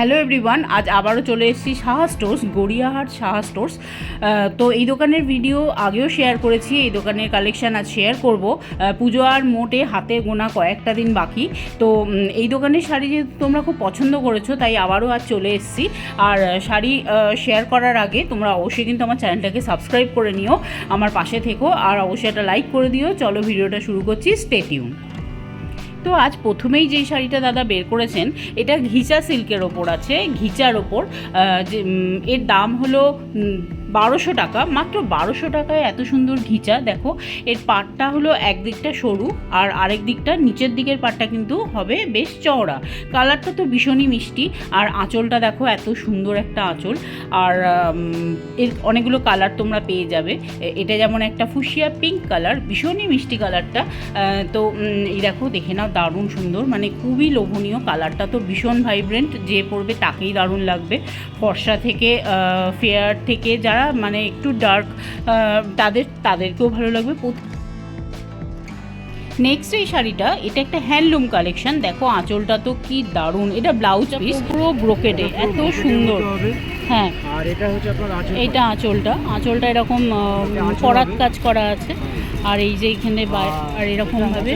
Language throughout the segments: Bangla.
হ্যালো এভরিওয়ান, আজ আবারও চলে এসেছি সাহা স্টোর্স, গড়িয়াহাট সাহা স্টোর্স। তো এই দোকানের ভিডিও আগেও শেয়ার করেছি, এই দোকানের কালেকশন আজ শেয়ার করব। পুজো আর মোটে হাতে গোনা কয়েকটা দিন বাকি। তো এই দোকানের শাড়ি যেহেতু তোমরা খুব পছন্দ করেছ, তাই আবারও আজ চলে এসেছি। আর শাড়ি শেয়ার করার আগে তোমরা অবশ্যই কিন্তু আমার চ্যানেলটাকে সাবস্ক্রাইব করে নিও, আমার পাশে থেকো। আর অবশ্যই একটা লাইক করে দিও। চলো ভিডিওটা শুরু করছি, স্টে টিউন। তো আজ প্রথমেই যেই শাড়িটা দাদা বের করেছেন, এটা ঘিচা সিল্কের ওপর আছে। ঘিচার ওপর যে এর দাম হলো বারোশো টাকা, মাত্র বারোশো টাকায় এত সুন্দর ঘিচা, দেখো। এর পাটটা হলো একদিকটা সরু আর আরেক দিকটা নিচের দিকের পাটটা কিন্তু হবে বেশ চওড়া। কালারটা তো ভীষণই মিষ্টি আর আঁচলটা দেখো এত সুন্দর একটা আঁচল। আর এর অনেকগুলো কালার তোমরা পেয়ে যাবে। এটা যেমন একটা ফুসিয়া পিঙ্ক কালার ভীষণই মিষ্টি কালারটা। তো এই দেখো, দেখে নাও দারুণ সুন্দর। মানে খুবই লোভনীয় কালারটা তো ভীষণ ভাইব্রেন্ট যে পড়বে তাকেই দারুণ লাগবে। ফর্সা থেকে ফেয়ার থেকে যারা মানে একটু ডার্ক তাদের তাদেরকেও ভালো লাগবে। নেক্সট এই শাড়িটা এটা একটা হ্যান্ডলুম কালেকশন দেখো আঁচলটা তো কি দারুণ। এটা ব্লাউজ পিস পুরো ব্রোকেডে এত সুন্দর। হ্যাঁ। আর এটা হচ্ছে আপনার আঁচল এইটা আঁচলটা। আঁচলটা এরকম এটা হবে। কাজ করা আছে। আর এই যে এখানে আর এরকম ভাবে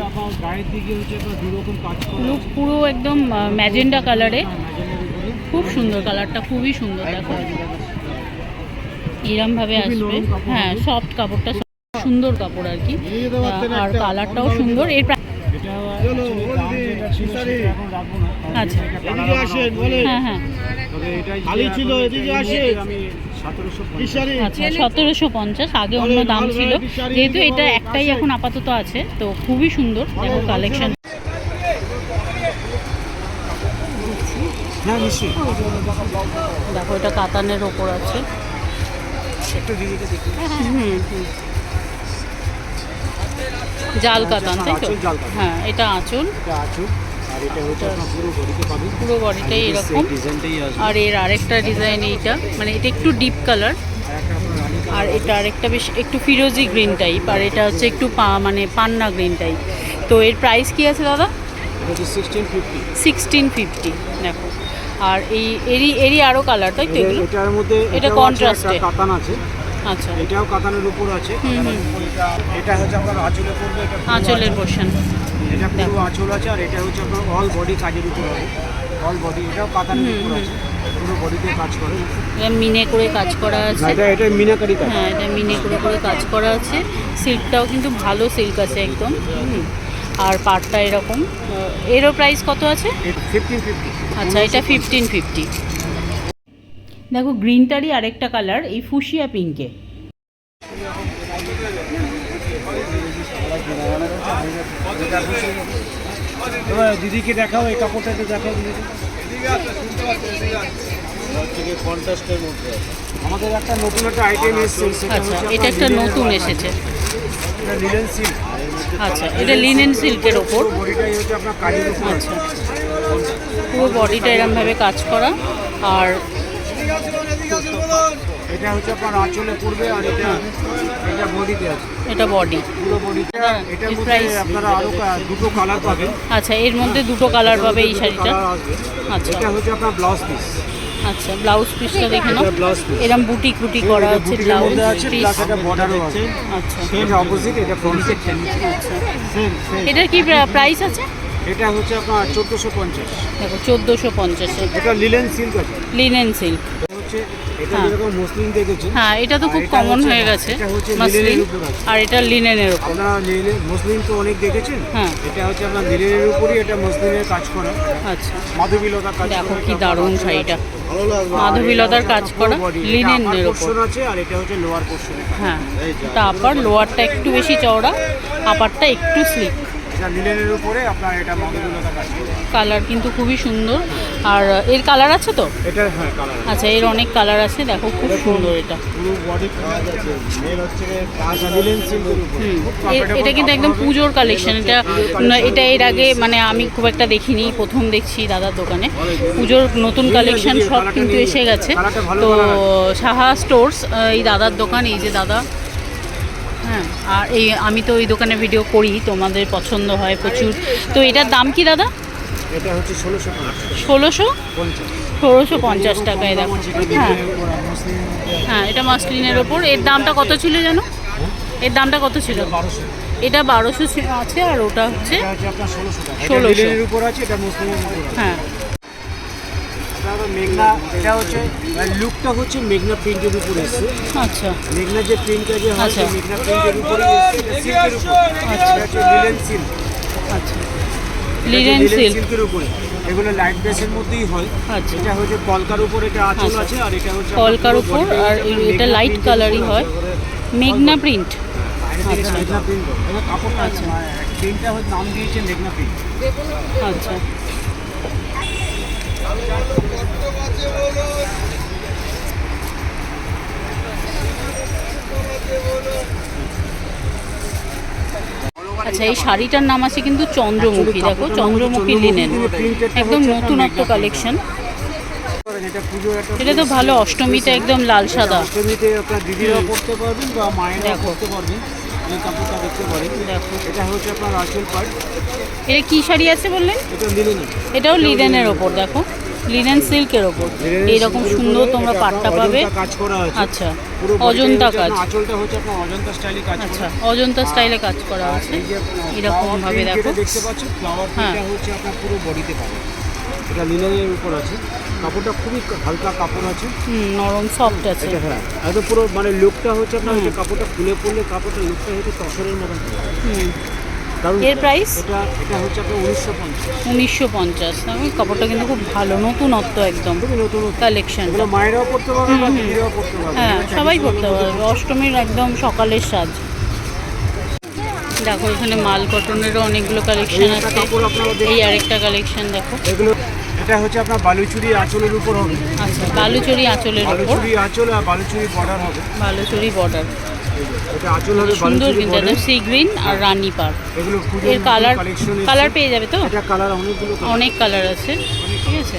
করা পুরো একদম ম্যাজেন্ডা কালারে খুব সুন্দর কালারটা খুবই সুন্দর দেখো। এরম ভাবে আসবে। হ্যাঁ। সফট কাপড়টা সুন্দর কাপড় আর কি। আর কালারটাও সুন্দর। এর আচ্ছা। হ্যাঁ হ্যাঁ। তবে এটাই যে খালি ছিল, এখন এদিকে এই আসেন। মুহূর্তে আমি 1750 কিশোরী আচ্ছা সতেরোশো পঞ্চাশ আগে অন্য দাম ছিল। যেহেতু এটা একটাই এখন আপাতত আছে তো খুবই সুন্দর দেখো কালেকশন হ্যাঁ দেখো এটা কাতানের ওপর আছে। একটু দিদিকে দেখি। হুম হুম জাল কাতান তাই তো? হ্যাঁ এটা আঁচল। এটা আঁচল আর এটা হচ্ছে পুরো বডিতে পাবেন। পুরো বডিটাই এরকম। আর এর আরেকটা ডিজাইন এইটা মানে এটা একটু ডিপ কালার আর এটা আরেকটা বেশ একটু ফিরোজি গ্রিন টাইপ আর এটা হচ্ছে একটু পা মানে পান্না গ্রিন টাইপ তো এর প্রাইস কি আছে দাদা? সিক্সটিন ফিফটি সিক্সটিন ফিফটি দেখো। আর এই এরি এরই আরও কালার তাই তো এগুলো? এটার মধ্যে এটা একটা কাতান আছে। আচ্ছা। এটাও কাতানের উপর আছে। এটা- হচ্ছে আপনার আঁচলে পড়বে এটা আঁচলের আঁচল। পোর্শন এটা পুরো। আঁচল আছে আর এটা হচ্ছে আপনার অল বডি কাজের উপর হবে। অল বডি এটাও কাতানের উপর। আছে। পুরো বডিতে কাজ করে। এটা মিনে করে কাজ করা আছে। এটা এটা মিনাকারি কাজ হ্যাঁ এটা মিনে করে করে কাজ করা আছে। সিল্কটাও কিন্তু ভালো সিল্ক আছে একদম। হুম। আর পাটটা এরকম। এরও প্রাইস কত আছে? আচ্ছা এটা ফিফটিন ফিফটি দেখো গ্রিনটারই আরেকটা কালার এই ফুসিয়া পিঙ্কে দিদিকে দেখাও এই কাপড়টা একটু দেখাও আমাদের একটা নতুন একটা আইটেম এসেছে সেটা আচ্ছা এটা একটা নতুন এসেছে। এটা লিলেন সিল্ক আচ্ছা এটা লিনেন সিল্কের ওপর। আচ্ছা পুরো বডিটা এরমভাবে কাজ করা। আর এটা হচ্ছে আপনার আঁচলে পড়বে আর এটা এটা বডিতে আছে। এটা বডি পুরো বডিটা এটার মধ্যে আপনারা আরও দুটো কালার পাবেন। আচ্ছা এর মধ্যে দুটো কালার পাবে এই শাড়িটা। আচ্ছা। এটা হচ্ছে আপনার ব্লাউজ পিস আচ্ছা ব্লাউজ পিসটা দেখে নাও। এটা ব্লাউজ পিস এরম বুটি কুটি করা আছে ব্লাউজ পিস একটা বর্ডারও আছে। আচ্ছা। সেম অপোজিট এটা ফ্রন্ট সেকশন আচ্ছা এটার কি প্রাইস আছে? এটা হচ্ছে আপনার চোদ্দোশো পঞ্চাশ। দেখো চোদ্দোশো পঞ্চাশে। এটা লিনেন সিল্ক আছে। লিনেন সিল্ক হচ্ছে এটা হ্যাঁ। যেরকম মুসলিম দেখেছেন হ্যাঁ এটা তো খুব কমন হয়ে গেছে মাসলিন লিনেনের উপর। আর এটা লিনেনের ওপর আপনারা মুসলিম তো অনেক দেখেছেন হ্যাঁ। এটা হচ্ছে আপনার লিলেনের উপরই এটা মুসলিমের কাজ করা। আচ্ছা। মাধবীলতা কাজ দেখো কি দারুণ শাড়িটা। মাধবীলতার কাজ করা লিনেনের পোর্শন আছে আর এটা হচ্ছে লোয়ার পোর্শন হ্যাঁ। এটা আপার লোয়ারটা একটু বেশি চওড়া আপারটা একটু স্লিক এটা লিলেনের উপরে আপনার এটা মাধবীলতা কাজ করা। কালার কিন্তু খুবই সুন্দর। আর এর কালার আছে তো? এটা হ্যাঁ কালার আচ্ছা এর অনেক কালার আছে দেখো খুব সুন্দর এটা। পুরো বডি কাজ আছে হচ্ছে কাজ এটা কিন্তু একদম পুজোর কালেকশন এটা এটা এর আগে মানে আমি খুব একটা দেখিনি প্রথম দেখছি দাদার দোকানে। পুজোর নতুন কালেকশন সব কিন্তু এসে গেছে। তো সাহা স্টোর্স এই দাদার দোকান এই যে দাদা। হ্যাঁ আর এই আমি তো এই দোকানে ভিডিও করি তোমাদের পছন্দ হয় প্রচুর। তো এটার দাম কি দাদা? এটা হচ্ছে ষোলোশো ষোলোশো? ষোলোশো পঞ্চাশ টাকায় দেখো। হ্যাঁ। হ্যাঁ এটা মাসলিনের ওপর। এর দামটা কত ছিল জানো? এর দামটা কত ছিল? এটা বারোশো। আছে আর ওটা হচ্ছে ষোলোশো 1600 লিলেনের উপর আছে এটা মুসলিমের উপর আছে। হ্যাঁ। মেঘনা এটা হচ্ছে লুকটা হচ্ছে মেঘনা প্রিন্টের উপর এসছে। আচ্ছা। মেঘনা যে প্রিন্টটা যে হয় আচ্ছা। মেঘনা প্রিন্টের উপরে উপর। আচ্ছা। লিলেন আচ্ছা লিনেন সিল্কের উপরে এগুলো লাইট বেসের মধ্যেই হয়। আচ্ছা। এটা হচ্ছে কলকার উপর এটা আঁচল আচ্ছা। আছে আর এটা হচ্ছে কলকার উপর আর এটা লাইট কালারই হয়। মেঘনা প্রিন্ট। মেঘনা প্রিন্ট এটা কাপড়টা। প্রিন্টটা হচ্ছে নাম দিয়েছে মেঘনা প্রিন্ট আচ্ছা। আচ্ছা এই শাড়িটার নাম আছে কিন্তু চন্দ্রমুখী। দেখো চন্দ্রমুখী লিনেন একদম নতুনত্ব কালেকশন এটা তো ভালো অষ্টমীতে একদম লাল সাদা। অষ্টমীতে আপনার পারবেন বা। পড়তে পারবেন এই কাপড়টা দেখতে পারেন। দেখো। এটা হচ্ছে আপনার আঁচল পাট। এটা কি শাড়ি আছে বললেন? এটা লিলেন এটাও লিনেনের ওপর দেখো। লিনেন সিল্কের ওপর। এইরকম সুন্দর তোমরা পাট্টা পাবে। কাজ করা আছে। আচ্ছা। অজন্তা কাজ। আঁচলটা হচ্ছে আপনার অজন্তা স্টাইলে কাজ আচ্ছা অজন্তা স্টাইলে কাজ করা আছে। এরকম ভাবে দেখো। দেখতে পাচ্ছেন ফ্লাওয়ার হ্যাঁ। প্রিন্টটা হচ্ছে আপনার পুরো বডিতে পাবে এটা লিনেনের উপর আছে। কাপড়টা খুবই হালকা কাপড় আছে। নরম সফট আছে। এটা হ্যাঁ একদম পুরো মানে লুকটা হচ্ছে আপনার কাপড়টা খুলে পড়লে কাপড়টা লুকটা হচ্ছে তসরের মতন হুম। এর প্রাইস এটা এটা হচ্ছে আপনার উনিশশো পঞ্চাশ। পঞ্চাশ। কাপড়টা কিন্তু খুব ভালো নতুনত্ব একদম। কালেকশন মায়েরাও পড়তে পারবে হ্যাঁ সবাই করতে পারবে। অষ্টমীর একদম সকালের সাজ। দেখো এখানে মাল কটনেরও অনেকগুলো কালেকশন আছে। এই আরেকটা কালেকশন দেখো। এগুলো এটা হচ্ছে আপনার বালুচুরি আঁচলের উপর হবে। আচ্ছা বালুচরি আঁচলের ওপর বালুচুরি আঁচল আর বালুচুরি বর্ডার হবে। বালুচরি বর্ডার। সুন্দর কিন্তু একদম সি গ্রিন আর রানী পার এগুলো পুজো এর কালার কালার পেয়ে যাবে তো? অনেক কালার আছে ঠিক আছে?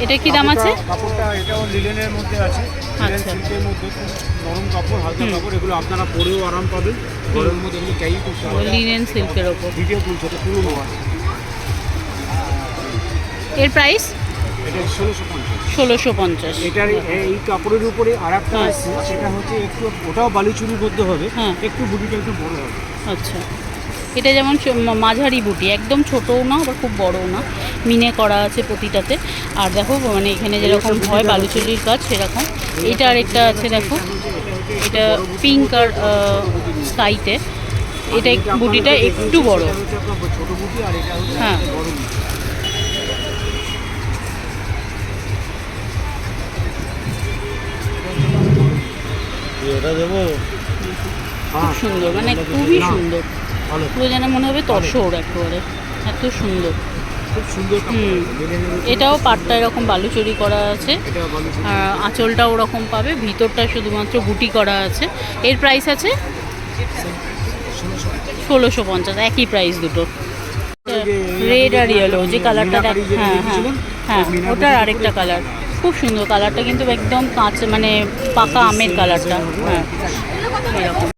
এটা কি দাম আছে? কাপড়টা- কাপড়টা এটাও লিলেনের মধ্যে আছে। আচ্ছা। সিল্কের মধ্যে নরম কাপড় হালকা কাপড়। এগুলো আপনারা পরেও আরাম পাবেন। গরমের মধ্যে এগুলো ক্যারি করতে হবে। লিনেন সিল্কের ওপর। ভিডিও তুলছে এটা পুরোনো এর প্রাইস এটা ষোলোশো পঞ্চাশ। ষোলোশো পঞ্চাশ। এটার এই কাপড়ের উপরে আর একটা হ্যাঁ। আছে সেটা হচ্ছে একটু ওটাও বালুচুরির মধ্যে হবে হ্যাঁ। একটু বুটিটা একটু বড় হবে। আচ্ছা। এটা যেমন মাঝারি বুটি একদম ছোটও না আবার খুব বড়ও না। মিনে করা আছে প্রতিটাতে আর দেখো মানে এখানে যেরকম হয় বালুচুরির কাজ সেরকম। এটা আরেকটা আছে দেখো। এটা পিঙ্ক আর স্কাইতে। এটা বুটিটা একটু বড়। আর হ্যাঁ। এটা দেবো? খুব সুন্দর মানে খুবই সুন্দর। পুরো যেন মনে হবে তসর একেবারে এত সুন্দর। এটাও পাটটা এরকম বালুচুরি করা আছে। আঁচলটা ওরকম পাবে ভিতরটা শুধুমাত্র গুটি করা আছে। এর প্রাইস আছে? ষোলোশো পঞ্চাশ একই প্রাইস দুটো। রেড আর ইয়েলো যে কালারটা হ্যাঁ হ্যাঁ হ্যাঁ ওটার আরেকটা কালার খুব সুন্দর কালারটা কিন্তু একদম কাঁচ মানে পাকা আমের কালারটা। হ্যাঁ এরকম।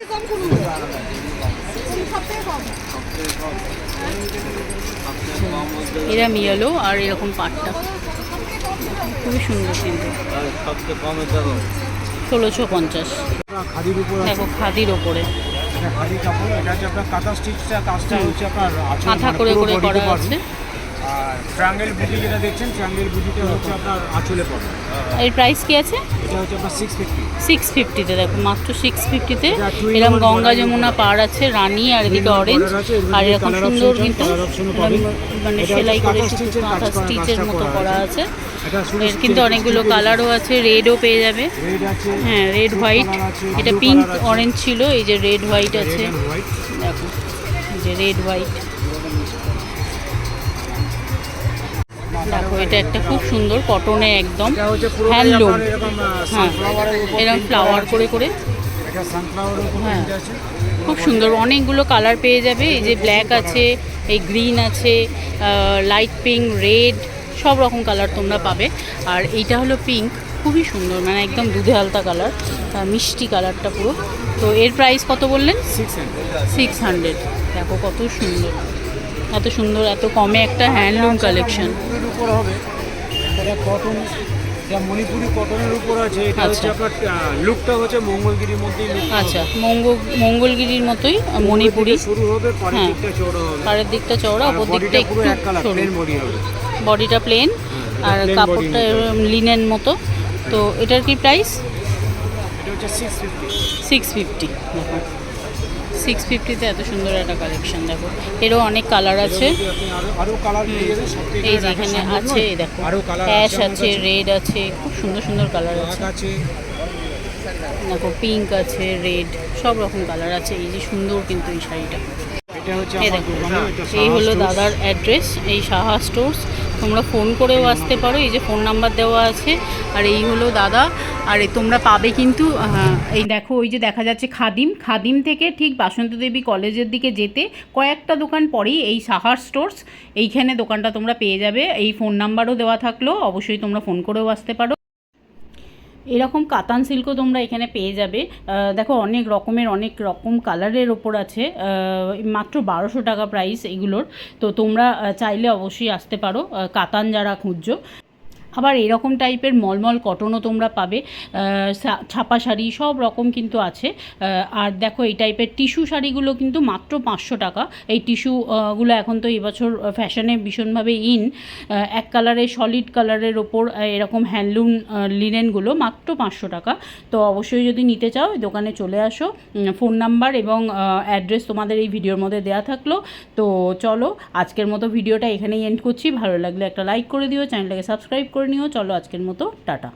এরম ইয়েলো আর এরকম পাটটা। খুবই সুন্দর কিন্তু। ষোলোশো পঞ্চাশ। দেখো খাদির ওপরে। কাঁথা কাঁথা মানে করে করে করা আছে। আর ট্রায়াঙ্গেল বুটি যেটা দেখছেন বুটিটা হচ্ছে আপনার আঁচলে পড়ে। এর প্রাইস কি আছে? এটা হচ্ছে আপনার সিক্স ফিফটি সিক্স ফিফটিতে দেখো মাত্র সিক্স ফিফটিতে এরকম গঙ্গা যমুনা পার আছে রানী আর এদিকে অরেঞ্জ আর এরকম সুন্দর কিন্তু ও মানে সেলাই করে কাঁথা করা, স্টিচের মতো করা আছে। এর কিন্তু অনেকগুলো কালারও আছে রেডও পেয়ে যাবে। হ্যাঁ রেড হোয়াইট এটা পিঙ্ক অরেঞ্জ ছিল এই যে রেড হোয়াইট আছে। দেখো যে রেড হোয়াইট দেখো এটা একটা খুব সুন্দর কটনে একদম হ্যান্ডলুম হ্যাঁ এরকম ফ্লাওয়ার করে করে। হ্যাঁ। খুব সুন্দর। অনেকগুলো কালার পেয়ে যাবে। এই যে ব্ল্যাক আছে এই গ্রিন আছে লাইট পিঙ্ক রেড সব রকম কালার তোমরা পাবে। আর এইটা হলো পিঙ্ক খুবই সুন্দর মানে একদম দুধে আলতা কালার মিষ্টি কালারটা পুরো। তো এর প্রাইস কত বললেন? সিক্স হান্ড্রেড দেখো কত সুন্দর। এত সুন্দর এত কমে একটা হ্যান্ডলুম কালেকশন উপর হবে। এটা কটন এটা মণিপুরি কটনের উপর আছে এটা আচ্ছা। হচ্ছে আপনার লুকটা হচ্ছে মঙ্গলগিরির মধ্যেই আচ্ছা। মঙ্গলগিরির মতোই মণিপুরি। শুরু হবে পরের হ্যাঁ। দিকটা চড়ো হবে। পাড়ের দিকটা চওড়া আর ওপর দিকটা বডিটা একটু প্লেন বডি হবে। বডিটা প্লেন আর কাপড়টা body লিনেন মতো। তো এটার কি প্রাইস এটা হচ্ছে সিক্স ফিফটি সিক্স ফিফটিতে এত সুন্দর একটা কালেকশন দেখো। এরও অনেক কালার আছে। এই যে এখানে আছে এই দেখো। অ্যাশ আছে রেড আছে খুব সুন্দর সুন্দর কালার আছে। দেখো পিঙ্ক আছে রেড সব রকম কালার আছে। এই যে সুন্দর কিন্তু এই শাড়িটা। এই হলো দাদার অ্যাড্রেস এই সাহা স্টোর্স তোমরা ফোন করেও আসতে পারো, এই যে ফোন নাম্বার দেওয়া আছে, আর এই হলো দাদা, আর তোমরা পাবে কিন্তু এই দেখো, ওই যে দেখা যাচ্ছে খাদিম খাদিম থেকে ঠিক বাসন্ত দেবী কলেজের দিকে যেতে কয়েকটা দোকান পরেই এই সাহার স্টোর্স, এইখানে দোকানটা তোমরা পেয়ে যাবে, এই ফোন নাম্বারও দেওয়া থাকল, অবশ্যই তোমরা ফোন করেও আসতে পারো। এরকম কাতান সিল্কও তোমরা এখানে পেয়ে যাবে। দেখো অনেক রকমের, অনেক রকম কালারের ওপর আছে। মাত্র বারোশো টাকা প্রাইস এগুলোর। তো তোমরা চাইলে অবশ্যই আসতে পারো। কাতান যারা খুঁজছো। আবার এরকম টাইপের মলমল কটনও তোমরা পাবে ছাপা শাড়ি সব রকম কিন্তু আছে। আর দেখো এই টাইপের টিস্যু শাড়িগুলো কিন্তু মাত্র পাঁচশো টাকা। এই টিস্যু গুলো এখন তো এবছর ফ্যাশনে ভীষণভাবে ইন। এক কালারের সলিড কালারের ওপর এরকম হ্যান্ডলুম লিনেনগুলো মাত্র পাঁচশো টাকা। তো অবশ্যই যদি নিতে চাও দোকানে চলে আসো। ফোন নাম্বার এবং অ্যাড্রেস তোমাদের এই ভিডিওর মধ্যে দেওয়া থাকল। তো চলো, আজকের মতো ভিডিওটা এখানেই এন্ড করছি। ভালো লাগলে একটা লাইক করে দিও, চ্যানেলটাকে সাবস্ক্রাইব করে নিও চলো আজকের মতো টাটা।